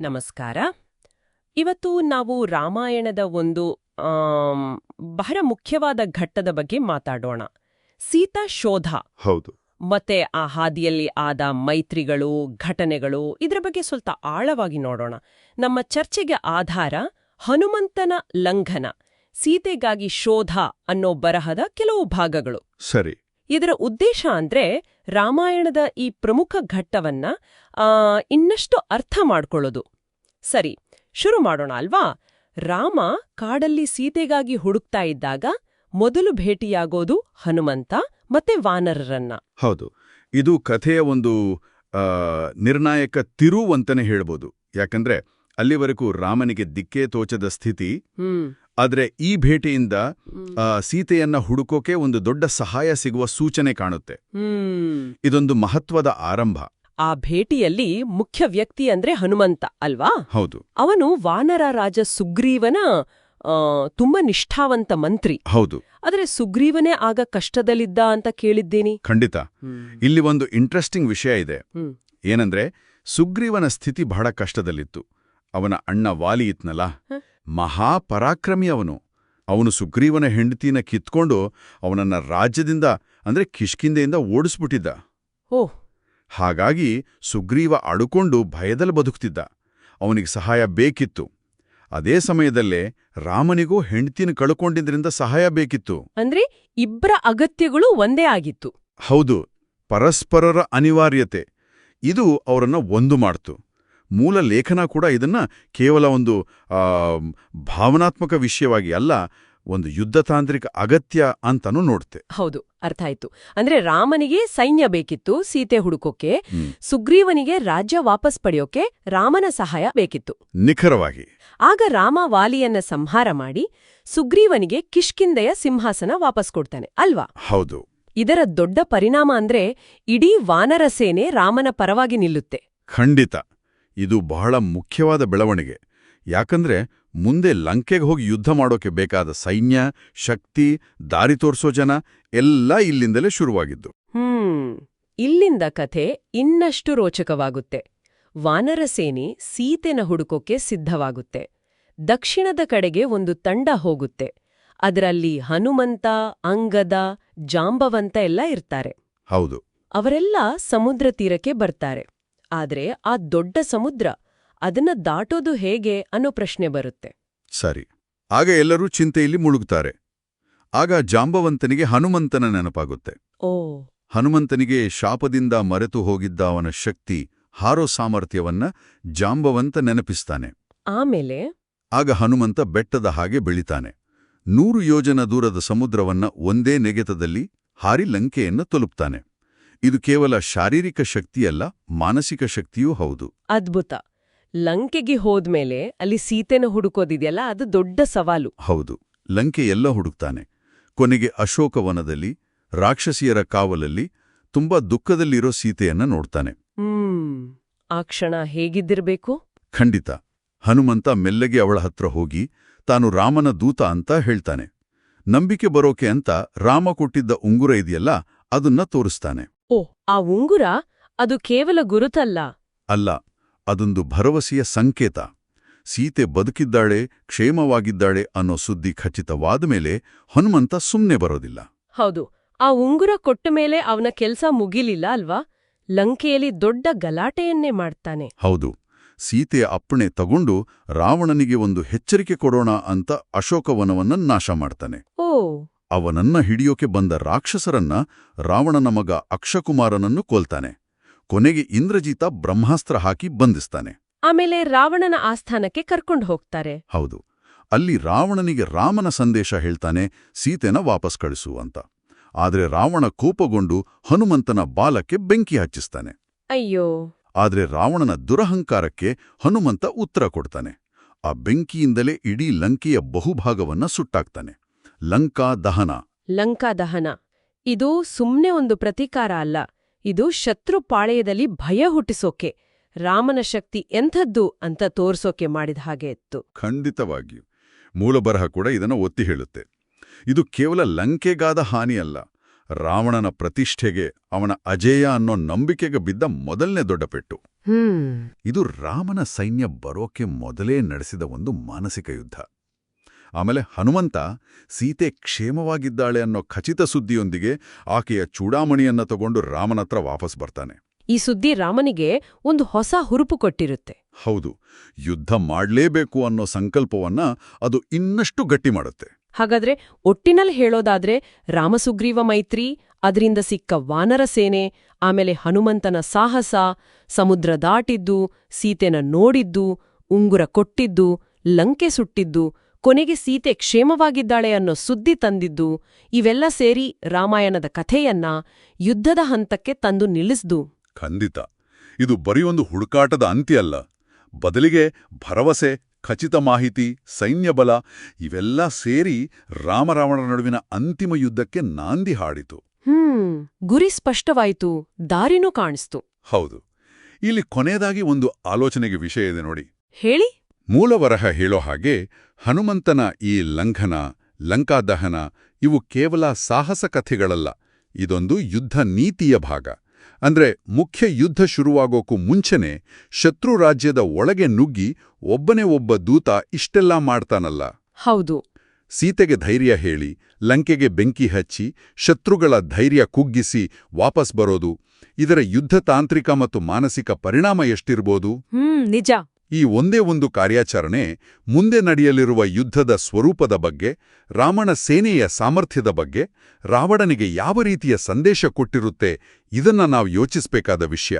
ನಮಸ್ಕಾರ. ಇವತ್ತು ನಾವು ರಾಮಾಯಣದ ಒಂದು ಬಹಳ ಮುಖ್ಯವಾದ ಘಟ್ಟದ ಬಗ್ಗೆ ಮಾತಾಡೋಣ. ಸೀತಾ ಶೋಧ. ಹೌದು. ಮತ್ತೆ ಆ ಹಾದಿಯಲ್ಲಿ ಆದ ಮೈತ್ರಿಗಳು ಘಟನೆಗಳು ಇದರ ಬಗ್ಗೆ ಸ್ವಲ್ಪ ಆಳವಾಗಿ ನೋಡೋಣ. ನಮ್ಮ ಚರ್ಚೆಗೆ ಆಧಾರ ಹನುಮಂತನ ಲಂಘನ. ಸೀತೆಗಾಗಿ ಶೋಧ ಅನ್ನೋ ಬರಹದ ಕೆಲವು ಭಾಗಗಳು. ಸರಿ. ಇದರ ಉದ್ದೇಶ ಅಂದ್ರೆ ರಾಮಾಯಣದ ಈ ಪ್ರಮುಖ ಘಟ್ಟವನ್ನ ಇನ್ನಷ್ಟು ಅರ್ಥ ಮಾಡ್ಕೊಳ್ಳೋದು. ಸರಿ ಶುರು ಮಾಡೋಣ ಅಲ್ವಾ? ರಾಮ ಕಾಡಲ್ಲಿ ಸೀತೆಗಾಗಿ ಹುಡುಕ್ತಾ ಇದ್ದಾಗ ಮೊದಲು ಭೇಟಿಯಾಗೋದು ಹನುಮಂತ ಮತ್ತೆ ವಾನರರನ್ನ. ಹೌದು ಇದು ಕಥೆಯ ಒಂದು ನಿರ್ಣಾಯಕ ತಿರುವು ಅಂತಾನೆ ಹೇಳ್ಬೋದು. ಯಾಕಂದ್ರೆ ಅಲ್ಲಿವರೆಗೂ ರಾಮನಿಗೆ ದಿಕ್ಕೇ ತೋಚದ ಸ್ಥಿತಿ ಆದ್ರೆ ಈ ಭೇಟಿಯಿಂದ ಸೀತೆಯನ್ನ ಹುಡುಕೋಕೆ ಒಂದು ದೊಡ್ಡ ಸಹಾಯ ಸಿಗುವ ಸೂಚನೆ ಕಾಣುತ್ತೆ. ಇದೊಂದು ಮಹತ್ವದ ಆರಂಭ. ಆ ಭೇಟಿಯಲ್ಲಿ ಮುಖ್ಯ ವ್ಯಕ್ತಿ ಅಂದ್ರೆ ಹನುಮಂತ ಅಲ್ವಾ? ಹೌದು. ಅವನು ವಾನರ ರಾಜ ಸುಗ್ರೀವನ ತುಂಬಾ ನಿಷ್ಠಾವಂತ ಮಂತ್ರಿ. ಹೌದು. ಆದರೆ ಸುಗ್ರೀವನೇ ಆಗ ಕಷ್ಟದಲ್ಲಿದ್ದ ಅಂತ ಕೇಳಿದ್ದೀನಿ. ಖಂಡಿತ. ಇಲ್ಲಿ ಒಂದು ಇಂಟ್ರೆಸ್ಟಿಂಗ್ ವಿಷಯ ಇದೆ. ಏನಂದ್ರೆ ಸುಗ್ರೀವನ ಸ್ಥಿತಿ ಬಹಳ ಕಷ್ಟದಲ್ಲಿತ್ತು. ಅವನ ಅಣ್ಣ ವಾಲಿ ಇತ್ನಲ್ಲ. ಮಹಾಪರಾಕ್ರಮಿ ಅವನು. ಅವನು ಸುಗ್ರೀವನ ಹೆಂಡತಿನ ಕಿತ್ಕೊಂಡು ಅವನನ್ನ ರಾಜ್ಯದಿಂದ ಅಂದ್ರೆ ಕಿಷ್ಕಿಂದೆಯಿಂದ ಓಡಿಸ್ಬಿಟ್ಟಿದ್ದ. ಓಹ್ ಹಾಗಾಗಿ ಸುಗ್ರೀವ ಅಡುಕೊಂಡು ಭಯದಲ್ಲಿ ಬದುಕ್ತಿದ್ದ. ಅವನಿಗೆ ಸಹಾಯ ಬೇಕಿತ್ತು. ಅದೇ ಸಮಯದಲ್ಲೇ ರಾಮನಿಗೂ ಹೆಂಡತಿನ ಕಳ್ಕೊಂಡಿದ್ರಿಂದ ಸಹಾಯ ಬೇಕಿತ್ತು. ಅಂದ್ರೆ ಇಬ್ಬರ ಅಗತ್ಯಗಳು ಒಂದೇ ಆಗಿತ್ತು. ಹೌದು ಪರಸ್ಪರರ ಅನಿವಾರ್ಯತೆ. ಇದು ಅವರನ್ನ ಒಂದು ಮಾಡ್ತು. ಮೂಲ ಲೇಖನ ಕೂಡ ಇದನ್ನ ಕೇವಲ ಒಂದು ಭಾವನಾತ್ಮಕ ವಿಷಯವಾಗಿ ಅಲ್ಲ ಒಂದು ಯುದ್ಧತಾಂತ್ರಿಕ ಅಗತ್ಯ ಅಂತಾನು ನೋಡ್ತೆ. ಹೌದು ಅರ್ಥ ಆಯ್ತು. ಅಂದ್ರೆ ರಾಮನಿಗೆ ಸೈನ್ಯ ಬೇಕಿತ್ತು ಸೀತೆ ಹುಡುಕೋಕೆ ಸುಗ್ರೀವನಿಗೆ ರಾಜ್ಯ ವಾಪಸ್ ಪಡೆಯೋಕೆ ರಾಮನ ಸಹಾಯ ಬೇಕಿತ್ತು. ನಿಖರವಾಗಿ. ಆಗ ರಾಮ ವಾಲಿಯನ್ನ ಸಂಹಾರ ಮಾಡಿ ಸುಗ್ರೀವನಿಗೆ ಕಿಷ್ಕಿಂದೆಯ ಸಿಂಹಾಸನ ವಾಪಸ್ ಕೊಡ್ತಾನೆ ಅಲ್ವಾ? ಹೌದು. ಇದರ ದೊಡ್ಡ ಪರಿಣಾಮ ಅಂದ್ರೆ ಇಡೀ ವಾನರ ಸೇನೆ ರಾಮನ ಪರವಾಗಿ ನಿಲ್ಲುತ್ತೆ. ಖಂಡಿತ. ಇದು ಬಹಳ ಮುಖ್ಯವಾದ ಬೆಳವಣಿಗೆ. ಯಾಕಂದ್ರೆ ಮುಂದೆ ಲಂಕೆಗೆ ಹೋಗಿ ಯುದ್ಧ ಮಾಡೋಕೆ ಬೇಕಾದ ಸೈನ್ಯ ಶಕ್ತಿ ದಾರಿ ತೋರ್ಸೋ ಜನ ಎಲ್ಲ ಇಲ್ಲಿಂದಲೇ ಶುರುವಾಗಿದ್ದು. ಹ್ಮ್ ಇಲ್ಲಿಂದ ಕಥೆ ಇನ್ನಷ್ಟು ರೋಚಕವಾಗುತ್ತೆ. ವಾನರ ಸೇನೆ ಸೀತೆನ ಹುಡುಕೋಕೆ ಸಿದ್ಧವಾಗುತ್ತೆ. ದಕ್ಷಿಣದ ಕಡೆಗೆ ಒಂದು ತಂಡ ಹೋಗುತ್ತೆ. ಅದರಲ್ಲಿ ಹನುಮಂತ ಅಂಗದ ಜಾಂಬವಂತ ಎಲ್ಲ ಇರ್ತಾರೆ. ಹೌದು. ಅವರೆಲ್ಲ ಸಮುದ್ರ ತೀರಕ್ಕೆ ಬರ್ತಾರೆ. ಆದ್ರೆ ಆ ದೊಡ್ಡ ಸಮುದ್ರ ಅದನ್ನ ದಾಟೋದು ಹೇಗೆ ಅನ್ನೋ ಪ್ರಶ್ನೆ ಬರುತ್ತೆ. ಸರಿ ಆಗ ಎಲ್ಲರೂ ಚಿಂತೆಯಲ್ಲಿ ಮುಳುಗುತ್ತಾರೆ ಆಗ ಜಾಂಬವಂತನಿಗೆ ಹನುಮಂತನ ನೆನಪಾಗುತ್ತೆ. ಓ. ಹನುಮಂತನಿಗೆ ಶಾಪದಿಂದ ಮರೆತು ಹೋಗಿದ್ದ ಅವನ ಶಕ್ತಿ ಹಾರೋ ಸಾಮರ್ಥ್ಯವನ್ನ ಜಾಂಬವಂತ ನೆನಪಿಸ್ತಾನೆ. ಆಮೇಲೆ? ಆಗ ಹನುಮಂತ ಬೆಟ್ಟದ ಹಾಗೆ ಬೆಳಿತಾನೆ. ನೂರು ಯೋಜನ ದೂರದ ಸಮುದ್ರವನ್ನ ಒಂದೇ ನೆಗೆತದಲ್ಲಿ ಹಾರಿ ಲಂಕೆಯನ್ನು ತಲುಪ್ತಾನೆ. ಇದು ಕೇವಲ ಶಾರೀರಿಕ ಶಕ್ತಿಯಲ್ಲ ಮಾನಸಿಕ ಶಕ್ತಿಯೂ ಹೌದು. ಅದ್ಭುತ. ಲಂಕೆಗೆ ಹೋದ್ಮೇಲೆ ಅಲ್ಲಿ ಸೀತೆನ ಹುಡುಕೋದಿದೆಯಲ್ಲ ಅದು ದೊಡ್ಡ ಸವಾಲು. ಹೌದು. ಲಂಕೆ ಎಲ್ಲ ಹುಡುಕ್ತಾನೆ. ಕೊನೆಗೆ ಅಶೋಕವನದಲ್ಲಿ ರಾಕ್ಷಸಿಯರ ಕಾವಲಲ್ಲಿ ತುಂಬಾ ದುಃಖದಲ್ಲಿರೋ ಸೀತೆಯನ್ನ ನೋಡ್ತಾನೆ. ಹ್ಮ್. ಆ ಕ್ಷಣ ಹೇಗಿದ್ದಿರಬೇಕು? ಖಂಡಿತ. ಹನುಮಂತ ಮೆಲ್ಲಗೆ ಅವಳ ಹತ್ರ ಹೋಗಿ ತಾನು ರಾಮನ ದೂತ ಅಂತ ಹೇಳ್ತಾನೆ. ನಂಬಿಕೆ ಬರೋಕೆ ಅಂತ ರಾಮ ಕೊಟ್ಟಿದ್ದ ಉಂಗುರ ಇದೆಯಲ್ಲ ಅದನ್ನ ತೋರಿಸ್ತಾನೆ. ಓ ಆ ಉಂಗುರ ಅದು ಕೇವಲ ಗುರುತಲ್ಲ. ಅಲ್ಲ ಅದೊಂದು ಭರವಸೆಯ ಸಂಕೇತ. ಸೀತೆ ಬದುಕಿದ್ದಾಳೆ ಕ್ಷೇಮವಾಗಿದ್ದಾಳೆ ಅನ್ನೋ ಸುದ್ದಿ ಖಚಿತವಾದ ಮೇಲೆ ಹನುಮಂತ ಸುಮ್ನೆ ಬರೋದಿಲ್ಲ. ಹೌದು ಆ ಉಂಗುರ ಕೊಟ್ಟ ಮೇಲೆ ಅವನ ಕೆಲಸ ಮುಗಿಲಿಲ್ಲ ಅಲ್ವಾ? ಲಂಕೆಯಲ್ಲಿ ದೊಡ್ಡ ಗಲಾಟೆಯನ್ನೇ ಮಾಡ್ತಾನೆ. ಹೌದು ಸೀತೆಯ ಅಪ್ಪಣೆ ತಗೊಂಡು ರಾವಣನಿಗೆ ಒಂದು ಎಚ್ಚರಿಕೆ ಕೊಡೋಣ ಅಂತ ಅಶೋಕವನವನ್ನ ನಾಶ ಮಾಡ್ತಾನೆ. ಓ ಅವನನ್ನ ಹಿಡಿಯೋಕೆ ಬಂದ ರಾಕ್ಷಸರನ್ನ ರಾವಣನ ಮಗ ಅಕ್ಷಕುಮಾರನನ್ನು ಕೊಲ್ತಾನೆ. ಕೊನೆಗೆ ಇಂದ್ರಜಿತ ಬ್ರಹ್ಮಾಸ್ತ್ರ ಹಾಕಿ ಬಂಧಿಸ್ತಾನೆ. ಆಮೇಲೆ ರಾವಣನ ಆಸ್ಥಾನಕ್ಕೆ ಕರ್ಕೊಂಡು ಹೋಗ್ತಾರೆ. ಹೌದು. ಅಲ್ಲಿ ರಾವಣನಿಗೆ ರಾಮನ ಸಂದೇಶ ಹೇಳ್ತಾನೆ ಸೀತೆನ ವಾಪಸ್ ಕಳಿಸು ಅಂತ. ಆದ್ರೆ ರಾವಣ ಕೋಪಗೊಂಡು ಹನುಮಂತನ ಬಾಲಕ್ಕೆ ಬೆಂಕಿ ಹಚ್ಚಿಸ್ತಾನೆ. ಅಯ್ಯೋ. ಆದ್ರೆ ರಾವಣನ ದುರಹಂಕಾರಕ್ಕೆ ಹನುಮಂತ ಉತ್ತರ ಕೊಡ್ತಾನೆ. ಆ ಬೆಂಕಿಯಿಂದಲೇ ಇಡೀ ಲಂಕೆಯ ಬಹುಭಾಗವನ್ನ ಸುಟ್ಟಾಕ್ತಾನೆ. ಲಂಕಾ ದಹನ. ಲಂಕಾ ದಹನ. ಇದು ಸುಮ್ನೆ ಒಂದು ಪ್ರತೀಕಾರ ಅಲ್ಲ. ಇದು ಶತ್ರು ಪಾಳೆಯದಲ್ಲಿ ಭಯ ಹುಟ್ಟಿಸೋಕೆ ರಾಮನ ಶಕ್ತಿ ಎಂಥದ್ದು ಅಂತ ತೋರ್ಸೋಕೆ ಮಾಡಿದ ಹಾಗೆ ಇತ್ತು. ಖಂಡಿತವಾಗಿಯೂ. ಮೂಲಬರಹ ಕೂಡ ಇದನ್ನು ಒತ್ತಿ ಹೇಳುತ್ತೆ. ಇದು ಕೇವಲ ಲಂಕೆಗಾದ ಹಾನಿಯಲ್ಲ. ರಾವಣನ ಪ್ರತಿಷ್ಠೆಗೆ ಅವನ ಅಜೇಯ ಅನ್ನೋ ನಂಬಿಕೆಗೆ ಬಿದ್ದ ಮೊದಲನೇ ದೊಡ್ಡ ಪೆಟ್ಟು. ಇದು ರಾಮನ ಸೈನ್ಯ ಬರೋಕೆ ಮೊದಲೇ ನಡೆಸಿದ ಒಂದು ಮಾನಸಿಕ ಯುದ್ಧ. ಆಮೇಲೆ ಹನುಮಂತ ಸೀತೆ ಕ್ಷೇಮವಾಗಿದ್ದಾಳೆ ಅನ್ನೋ ಖಚಿತ ಸುದ್ದಿಯೊಂದಿಗೆ ಆಕೆಯ ಚೂಡಾಮಣಿಯನ್ನ ತಗೊಂಡು ರಾಮನತ್ರ ವಾಪಸ್ ಬರ್ತಾನೆ. ಈ ಸುದ್ದಿ ರಾಮನಿಗೆ ಒಂದು ಹೊಸ ಹುರುಪು ಕೊಟ್ಟಿರುತ್ತೆ. ಹೌದು ಯುದ್ಧ ಮಾಡಲೇಬೇಕು ಅನ್ನೋ ಸಂಕಲ್ಪವನ್ನ ಅದು ಇನ್ನಷ್ಟು ಗಟ್ಟಿ ಮಾಡುತ್ತೆ. ಹಾಗಾದ್ರೆ ಒಟ್ಟಿನಲ್ಲಿ ಹೇಳೋದಾದ್ರೆ ರಾಮಸುಗ್ರೀವ ಮೈತ್ರಿ ಅದರಿಂದ ಸಿಕ್ಕ ವಾನರ ಸೇನೆ ಆಮೇಲೆ ಹನುಮಂತನ ಸಾಹಸ ಸಮುದ್ರ ದಾಟಿದ್ದು ಸೀತೆನ ನೋಡಿದ್ದು ಉಂಗುರ ಕೊಟ್ಟಿದ್ದು ಲಂಕೆ ಸುಟ್ಟಿದ್ದು ಕೊನೆಗೆ ಸೀತೆ ಕ್ಷೇಮವಾಗಿದ್ದಾಳೆ ಅನ್ನೋ ಸುದ್ದಿ ತಂದಿದ್ದು ಇವೆಲ್ಲ ಸೇರಿ ರಾಮಾಯಣದ ಕಥೆಯನ್ನ ಯುದ್ಧದ ಹಂತಕ್ಕೆ ತಂದು ನಿಲ್ಲಿಸ್ದು. ಖಂಡಿತ. ಇದು ಬರೀ ಒಂದು ಹುಡುಕಾಟದ ಅಂತ್ಯ ಅಲ್ಲ ಬದಲಿಗೆ ಭರವಸೆ ಖಚಿತ ಮಾಹಿತಿ ಸೈನ್ಯಬಲ ಇವೆಲ್ಲ ಸೇರಿ ರಾಮರಾವಣರ ನಡುವಿನ ಅಂತಿಮ ಯುದ್ಧಕ್ಕೆ ನಾಂದಿ ಹಾಡಿತು. ಹ್ಮ್ ಗುರಿ ಸ್ಪಷ್ಟವಾಯಿತು ದಾರಿನೂ ಕಾಣಿಸ್ತು. ಹೌದು. ಇಲ್ಲಿ ಕೊನೆಯದಾಗಿ ಒಂದು ಆಲೋಚನೆಗೆ ವಿಷಯ ಇದೆ ನೋಡಿ. ಹೇಳಿ. ಮೂಲವರಹ ಹೇಳೋ ಹಾಗೆ ಹನುಮಂತನ ಈ ಲಂಘನ ಲಂಕಾದಹನ ಇವು ಕೇವಲ ಸಾಹಸ ಕಥೆಗಳಲ್ಲ. ಇದೊಂದು ಯುದ್ಧ ನೀತಿಯ ಭಾಗ. ಅಂದ್ರೆ ಮುಖ್ಯ ಯುದ್ಧ ಶುರುವಾಗೋಕ್ಕೂ ಮುಂಚೆನೆ ಶತ್ರು ರಾಜ್ಯದ ಒಳಗೆ ನುಗ್ಗಿ ಒಬ್ಬನೇ ಒಬ್ಬ ದೂತ ಇಷ್ಟೆಲ್ಲ ಮಾಡ್ತಾನಲ್ಲ. ಹೌದು. ಸೀತೆಗೆ ಧೈರ್ಯ ಹೇಳಿ ಲಂಕೆಗೆ ಬೆಂಕಿ ಹಚ್ಚಿ ಶತ್ರುಗಳ ಧೈರ್ಯ ಕುಗ್ಗಿಸಿ ವಾಪಸ್ ಬರೋದು ಇದರ ಯುದ್ಧ ತಾಂತ್ರಿಕ ಮತ್ತು ಮಾನಸಿಕ ಪರಿಣಾಮ ಎಷ್ಟಿರ್ಬೋದು? ಹ್ಮ್ ನಿಜ. ಈ ಒಂದೇ ಒಂದು ಕಾರ್ಯಾಚರಣೆ ಮುಂದೆ ನಡೆಯಲಿರುವ ಯುದ್ಧದ ಸ್ವರೂಪದ ಬಗ್ಗೆ ರಾಮನ ಸೇನೆಯ ಸಾಮರ್ಥ್ಯದ ಬಗ್ಗೆ, ರಾವಣನಿಗೆ ಯಾವ ರೀತಿಯ ಸಂದೇಶ ಕೊಟ್ಟಿರುತ್ತೆ ಇದನ್ನ ನಾವು ಯೋಚಿಸಬೇಕಾದ ವಿಷಯ.